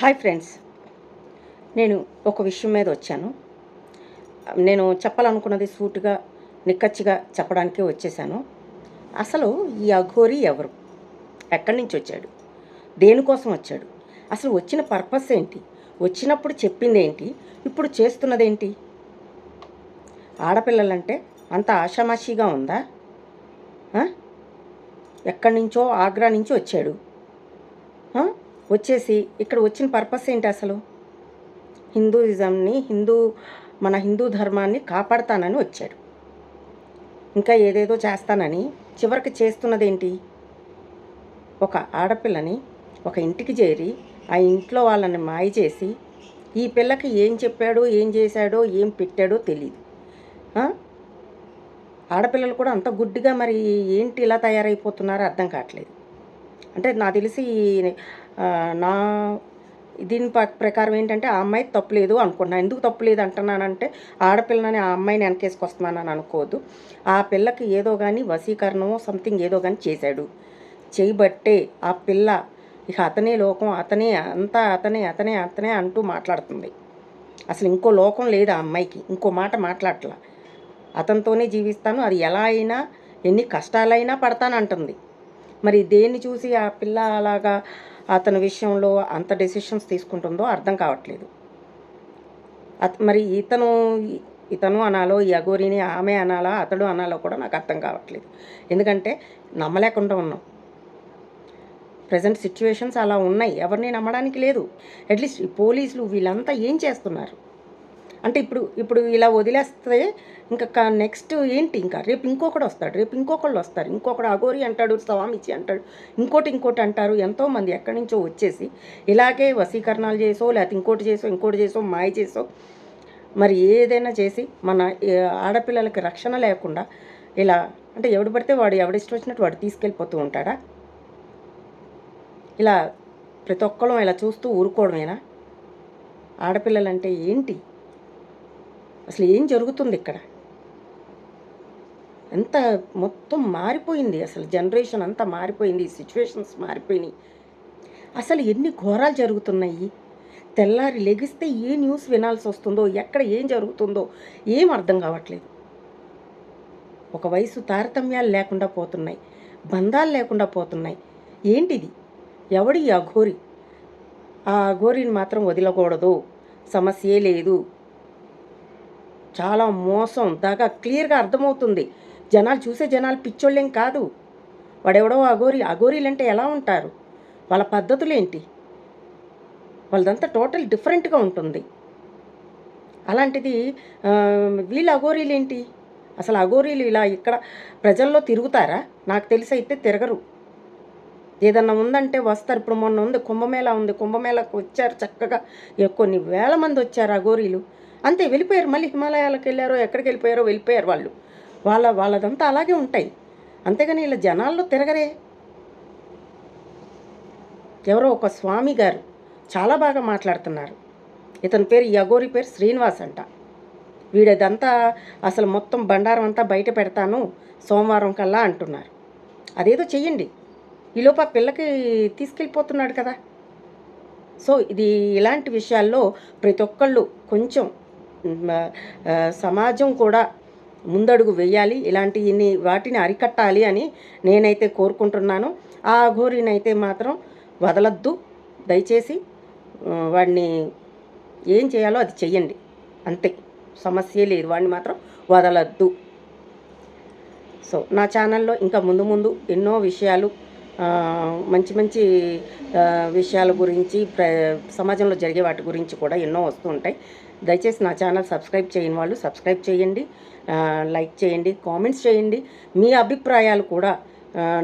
Hi friends. నేను ఒక విషయం మీద వచ్చాను. నేను చెప్పాలనుకున్నది సూటుగా నిక్కచ్చిగా చెప్పడానికే వచ్చేసాను. అసలు ఈ అఘోరి ఎవరు? ఎక్కడి నుంచి వచ్చాడు? దేనికోసం వచ్చాడు? అసలు వచ్చిన పర్పస్ ఏంటి? వచ్చినప్పుడు చెప్పింది ఏంటి? ఇప్పుడు చేస్తున్నదేంటి? ఆడపిల్లలంటే అంత ఆషామాషిగా ఉందా? ఎక్కడి నుంచో ఆగ్రా నుంచి వచ్చాడు. వచ్చేసి ఇక్కడ వచ్చిన పర్పస్ ఏంటి అసలు? హిందూయిజంని హిందూ మన హిందూ ధర్మాన్ని కాపాడతానని వచ్చాడు. ఇంకా ఏదేదో చేస్తానని చివరికి చేస్తున్నదేంటి? ఒక ఆడపిల్లని ఒక ఇంటికి చేరి ఆ ఇంట్లో వాళ్ళని మాయ చేసి ఈ పిల్లకి ఏం చెప్పాడో ఏం చేశాడో ఏం పెట్టాడో తెలియదు ఆడపిల్లలు కూడా అంత గుడ్డిగా మరి ఏంటి ఇలా తయారైపోతున్నారో అర్థం కావట్లేదు. అంటే నాకు తెలిసి నా దీని ప- ప్రకారం ఏంటంటే ఆ అమ్మాయి తప్పులేదు అనుకుంటున్నాను ఎందుకు తప్పులేదు అంటున్నానంటే ఆడపిల్లని ఆ అమ్మాయిని వెనకేసుకొస్తున్నానని అనుకోవద్దు ఆ పిల్లకి ఏదో కానీ వశీకరణమో సంథింగ్ ఏదో కానీ చేశాడు. చేయబట్టే ఆ పిల్ల ఇక అతనే లోకం అతనే అంతా అతనే అతనే అతనే అంటూ మాట్లాడుతుంది. అసలు ఇంకో లోకం లేదు ఆ అమ్మాయికి. ఇంకో మాట మాట్లాడట్లా. అతనితోనే జీవిస్తాను. అది ఎలా అయినా ఎన్ని కష్టాలైనా పడతానంటుంది. మరి దేన్ని చూసి ఆ పిల్ల అలాగా అతని విషయంలో అంత డెసిషన్స్ తీసుకుంటుందో అర్థం కావట్లేదు. అత మరి ఇతను ఇతను అనాలో ఈ అగోరిని ఆమె అనాలా అతడు అనాలో కూడా నాకు అర్థం కావట్లేదు. ఎందుకంటే నమ్మలేకుండా ఉన్నాం. ప్రజెంట్ సిచ్యువేషన్స్ అలా ఉన్నాయి. ఎవరిని నమ్మడానికి లేదు. అట్లీస్ట్ ఈ పోలీసులు వీళ్ళంతా ఏం చేస్తున్నారు? అంటే ఇప్పుడు ఇప్పుడు ఇలా వదిలేస్తే ఇంకా నెక్స్ట్ ఏంటి ఇంకా? రేపు ఇంకొకడు వస్తాడు రేపు ఇంకొకళ్ళు వస్తారు. ఇంకొకడు అగోరి అంటాడు స్వామిచి అంటాడు ఇంకోటి ఇంకోటి అంటారు. ఎంతోమంది ఎక్కడి నుంచో వచ్చేసి ఇలాగే వసీకరణాలు చేసో లేకపోతే ఇంకోటి చేసో ఇంకోటి చేసో మాయ చేసో మరి ఏదైనా చేసి మన ఆడపిల్లలకి రక్షణ లేకుండా ఇలా అంటే ఎవడు పడితే వాడు ఎవడిష్టం వచ్చినట్టు వాడు తీసుకెళ్ళిపోతూ ఉంటాడా? ఇలా ప్రతి ఒక్కళ్ళం ఇలా చూస్తూ ఊరుకోవడమేనా? ఆడపిల్లలంటే ఏంటి? అసలు ఏం జరుగుతుంది ఇక్కడ? ఎంత మొత్తం మారిపోయింది. అసలు జనరేషన్ అంతా మారిపోయింది. సిచ్యువేషన్స్ మారిపోయినాయి. అసలు ఎన్ని ఘోరాలు జరుగుతున్నాయి. తెల్లారి లెగిస్తే ఏ న్యూస్ వినాల్సి వస్తుందో ఎక్కడ ఏం జరుగుతుందో ఏం అర్థం కావట్లేదు. ఒక వయసు తారతమ్యాలు లేకుండా పోతున్నాయి. బంధాలు లేకుండా పోతున్నాయి. ఏంటిది? ఎవడి ఈ అఘోరి? ఆ అఘోరిని మాత్రం వదలకూడదు. సమస్యే లేదు. చాలా మోసం దాకా క్లియర్గా అర్థమవుతుంది. జనాలు చూసే జనాలు పిచ్చోళ్ళేం కాదు. వాడెవడో అఘోరి అఘోరీలు అంటే ఎలా ఉంటారు? వాళ్ళ పద్ధతులు ఏంటి వాళ్ళదంతా టోటల్ డిఫరెంట్గా ఉంటుంది. అలాంటిది వీళ్ళు అఘోరీలు ఏంటి అసలు అఘోరీలు ఇలా ఇక్కడ ప్రజల్లో తిరుగుతారా? నాకు తెలిసి అయితే తిరగరు. ఏదన్నా ఉందంటే వస్తారు. ఇప్పుడు మొన్న ఉంది కుంభమేళా ఉంది. కుంభమేళాకు వచ్చారు చక్కగా. కొన్ని వేల మంది వచ్చారు అఘోరీలు. అంతే వెళ్ళిపోయారు. మళ్ళీ హిమాలయాలకు వెళ్ళారో ఎక్కడికి వెళ్ళిపోయారో వెళ్ళిపోయారు వాళ్ళు. వాళ్ళ వాళ్ళదంతా అలాగే ఉంటాయి. అంతేగాని ఇలా జనాల్లో తిరగరే. ఎవరో ఒక స్వామి గారు చాలా బాగా మాట్లాడుతున్నారు. ఇతని పేరు యగోరి పేరు శ్రీనివాస్ అంట. వీడదంతా అసలు మొత్తం బండారం అంతా బయట పెడతాను సోమవారం కల్లా అంటున్నారు. అదేదో చెయ్యండి. ఈలోపు ఆ పిల్లకి తీసుకెళ్ళిపోతున్నాడు కదా. సో ఇది ఇలాంటి విషయాల్లో ప్రతి ఒక్కళ్ళు కొంచెం సమాజం కూడా ముందడుగు వేయాలి ఇలాంటి ఇన్ని వాటిని అరికట్టాలి అని నేనైతే కోరుకుంటున్నాను. ఆ అఘోరినైతే మాత్రం వదలద్దు. దయచేసి వాడిని ఏం చేయాలో అది చెయ్యండి. అంతే. సమస్య లేదు. వాడిని మాత్రం వదలద్దు. సో నా ఛానల్లో ఇంకా ముందు ముందు ఎన్నో విషయాలు మంచి మంచి విషయాల గురించి ప్ర సమాజంలో జరిగే వాటి గురించి కూడా ఎన్నో వస్తూ ఉంటాయి. దయచేసి నా ఛానల్ సబ్స్క్రైబ్ చేయని వాళ్ళు సబ్స్క్రైబ్ చేయండి లైక్ చేయండి కామెంట్స్ చేయండి. మీ అభిప్రాయాలు కూడా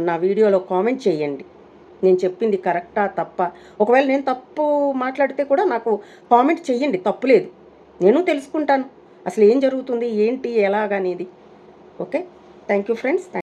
నా వీడియోలో కామెంట్ చేయండి. నేను చెప్పింది కరెక్టా తప్ప? ఒకవేళ నేను తప్పు మాట్లాడితే కూడా నాకు కామెంట్ చేయండి తప్పులేదు నేను తెలుసుకుంటాను. అసలు ఏం జరుగుతుంది ఏంటి ఎలాగనేది. ఓకే? Thank you friends.